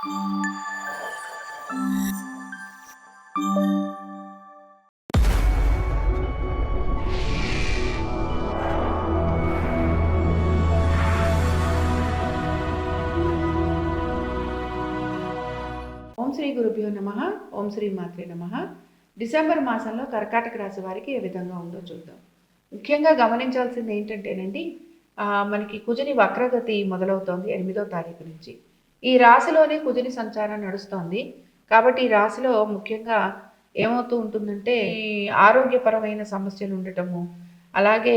ఓం శ్రీ గురుభ్యో నమ ఓం శ్రీ మాత్రే నమ. డిసెంబర్ మాసంలో కర్కాటక రాశి వారికి ఏ విధంగా ఉందో చూద్దాం. ముఖ్యంగా గమనించాల్సింది ఏంటంటేనండి మనకి కుజని వక్రగతి మొదలవుతోంది ఎనిమిదో తారీఖు నుంచి. ఈ రాశిలోనే కుదిరి సంచారం నడుస్తోంది. కాబట్టి ఈ రాశిలో ముఖ్యంగా ఏమవుతూ ఉంటుందంటే ఈ ఆరోగ్యపరమైన సమస్యలు ఉండటము అలాగే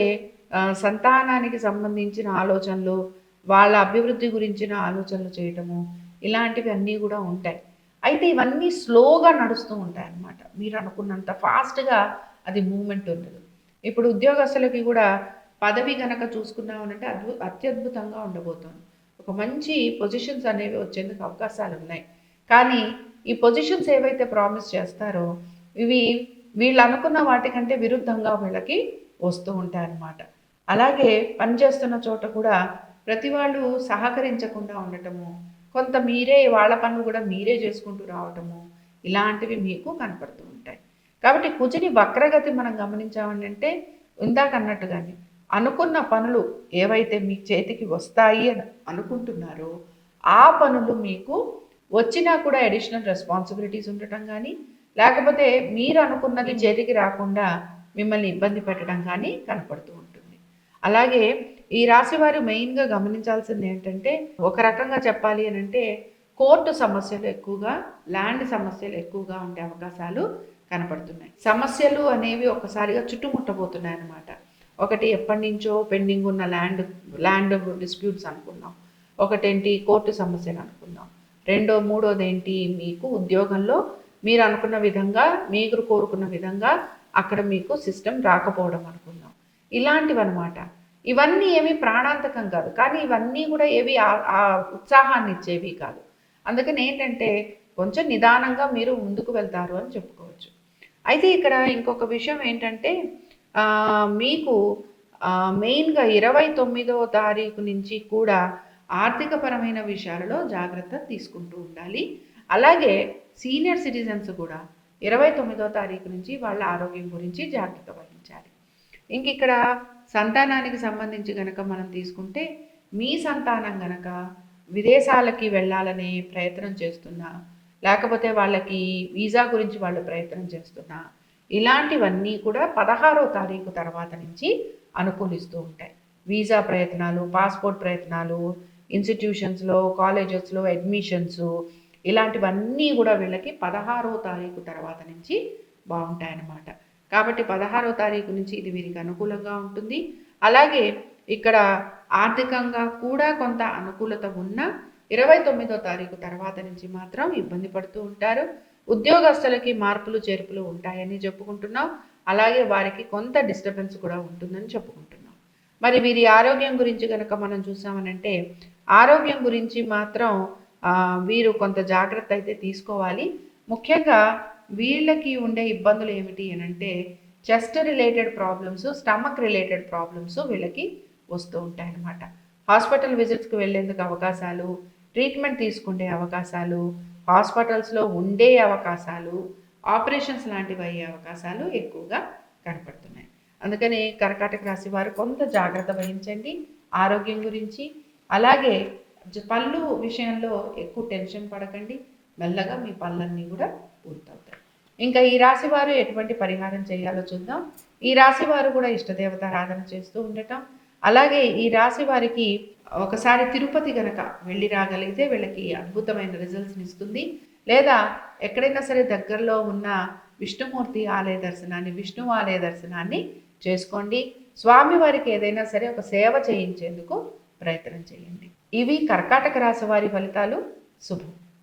సంతానానికి సంబంధించిన ఆలోచనలు వాళ్ళ అభివృద్ధి గురించిన ఆలోచనలు చేయటము ఇలాంటివి అన్నీ కూడా ఉంటాయి. అయితే ఇవన్నీ స్లోగా నడుస్తూ ఉంటాయి అన్నమాట. మీరు అనుకున్నంత ఫాస్ట్గా అది మూమెంట్ ఉండదు ఇప్పుడు ఉద్యోగస్తులకి కూడా పదవి గనక చూసుకున్నామనంటే అద్భు అత్యద్భుతంగా ఉండబోతోంది. ఒక మంచి పొజిషన్స్ అనేవి వచ్చేందుకు అవకాశాలు ఉన్నాయి. కానీ ఈ పొజిషన్స్ ఏవైతే ప్రామిస్ చేస్తారో ఇవి వీళ్ళు అనుకున్న వాటికంటే విరుద్ధంగా వీళ్ళకి వస్తూ ఉంటాయి అన్నమాట అలాగే పనిచేస్తున్న చోట కూడా ప్రతి వాళ్ళు సహకరించకుండా ఉండటము కొంత మీరే వాళ్ళ పనులు కూడా మీరే చేసుకుంటూ రావటము ఇలాంటివి మీకు కనపడుతూ ఉంటాయి. కాబట్టి కుజుని వక్రగతి మనం గమనించామంటే అంటే ఇందాక అన్నట్టుగానే అనుకున్న పనులు ఏవైతే మీ చేతికి వస్తాయి అని అనుకుంటున్నారో ఆ పనులు మీకు వచ్చినా కూడా అడిషనల్ రెస్పాన్సిబిలిటీస్ ఉండటం కానీ లేకపోతే మీరు అనుకున్నది చేతికి రాకుండా మిమ్మల్ని ఇబ్బంది పెట్టడం కానీ కనపడుతూ ఉంటుంది. అలాగే ఈ రాశి వారు మెయిన్గా గమనించాల్సింది ఏంటంటే ఒక రకంగా చెప్పాలి అని అంటే కోర్టు సమస్యలు ఎక్కువగా ల్యాండ్ సమస్యలు ఎక్కువగా ఉండే అవకాశాలు కనపడుతున్నాయి. సమస్యలు అనేవి ఒక్కసారిగా చుట్టుముట్టబోతున్నాయి అన్నమాట ఒకటి ఎప్పటి నుంచో పెండింగ్ ఉన్న ల్యాండ్ ల్యాండ్ డిస్ప్యూట్స్ అనుకుందాం. ఒకటేంటి? కోర్టు సమస్యలు అనుకుందాం. రెండో మూడోది ఏంటి మీకు ఉద్యోగంలో మీరు అనుకున్న విధంగా మీరు కోరుకున్న విధంగా అక్కడ మీకు సిస్టమ్ రాకపోవడం అనుకుందాం. ఇలాంటివి అనమాట ఇవన్నీ ఏమి ప్రాణాంతకం కాదు. కానీ ఇవన్నీ కూడా ఏవి ఆ- ఉత్సాహాన్ని ఇచ్చేవి కాదు. అందుకని ఏంటంటే కొంచెం నిదానంగా మీరు ముందుకు వెళ్తారు అని చెప్పుకోవచ్చు. అయితే ఇక్కడ ఇంకొక విషయం ఏంటంటే మీకు మెయిన్గా ఇరవై తొమ్మిదో తారీఖు నుంచి కూడా ఆర్థికపరమైన విషయాలలో జాగ్రత్త తీసుకుంటూ ఉండాలి. అలాగే సీనియర్ సిటిజన్స్ కూడా ఇరవై తొమ్మిదో తారీఖు నుంచి వాళ్ళ ఆరోగ్యం గురించి జాగ్రత్త వహించాలి. ఇంక ఇక్కడ సంతానానికి సంబంధించి గనక మనం తీసుకుంటే మీ సంతానం గనక విదేశాలకి వెళ్ళాలనే ప్రయత్నం చేస్తున్నా లేకపోతే వాళ్ళకి వీసా గురించి వాళ్ళు ప్రయత్నం చేస్తున్నా ఇలాంటివన్నీ కూడా పదహారో తారీఖు తర్వాత నుంచి అనుకూలిస్తూ ఉంటాయి. వీసా ప్రయత్నాలు పాస్పోర్ట్ ప్రయత్నాలు ఇన్స్టిట్యూషన్స్లో కాలేజెస్లో అడ్మిషన్స్ ఇలాంటివన్నీ కూడా వీళ్ళకి పదహారో తారీఖు తర్వాత నుంచి బాగుంటాయన్నమాట. కాబట్టి పదహారో తారీఖు నుంచి ఇది వీరికి అనుకూలంగా ఉంటుంది. అలాగే ఇక్కడ ఆర్థికంగా కూడా కొంత అనుకూలత ఉన్న ఇరవై తొమ్మిదో తారీఖు తర్వాత నుంచి మాత్రం ఇబ్బంది పడుతూ ఉంటారు. ఉద్యోగస్తులకి మార్పులు చేర్పులు ఉంటాయని చెప్పుకుంటున్నాం. అలాగే వారికి కొంత డిస్టర్బెన్స్ కూడా ఉంటుందని చెప్పుకుంటున్నాం. మరి వీరి ఆరోగ్యం గురించి కనుక మనం చూసామనంటే ఆరోగ్యం గురించి మాత్రం వీరు కొంత జాగ్రత్త అయితే తీసుకోవాలి. ముఖ్యంగా వీళ్ళకి ఉండే ఇబ్బందులు ఏమిటి అని అంటే chest related problems stomach related problems వీళ్ళకి వస్తూ ఉంటాయి అన్నమాట హాస్పిటల్ విజిట్స్కి వెళ్ళేందుకు అవకాశాలు ట్రీట్మెంట్ తీసుకునే అవకాశాలు హాస్పిటల్స్లో ఉండే అవకాశాలు ఆపరేషన్స్ లాంటివి అయ్యే అవకాశాలు ఎక్కువగా కనపడుతున్నాయి. అందుకని కర్కాటక రాశి వారు కొంత జాగ్రత్త వహించండి. ఆరోగ్యం గురించి అలాగే పళ్ళు విషయంలో ఎక్కువ టెన్షన్ పడకండి. మెల్లగా మీ పళ్ళన్నీ కూడా పూర్తవుతాయి. ఇంకా ఈ రాశి వారు ఎటువంటి పరిహారం చేయాలో చూద్దాం. ఈ రాశి వారు కూడా ఇష్టదేవత ఆరాధన చేస్తూ ఉండటం అలాగే ఈ రాశి వారికి ఒకసారి తిరుపతి గనక వెళ్ళి రాగలిగితే వీళ్ళకి అద్భుతమైన రిజల్ట్స్ని ఇస్తుంది. లేదా ఎక్కడైనా సరే దగ్గరలో ఉన్న విష్ణుమూర్తి ఆలయ దర్శనాన్ని విష్ణు ఆలయ దర్శనాన్ని చేసుకోండి. స్వామివారికి ఏదైనా సరే ఒక సేవ చేయించేందుకు ప్రయత్నం చేయండి. ఇవి కర్కాటక రాశి వారి ఫలితాలు. శుభం.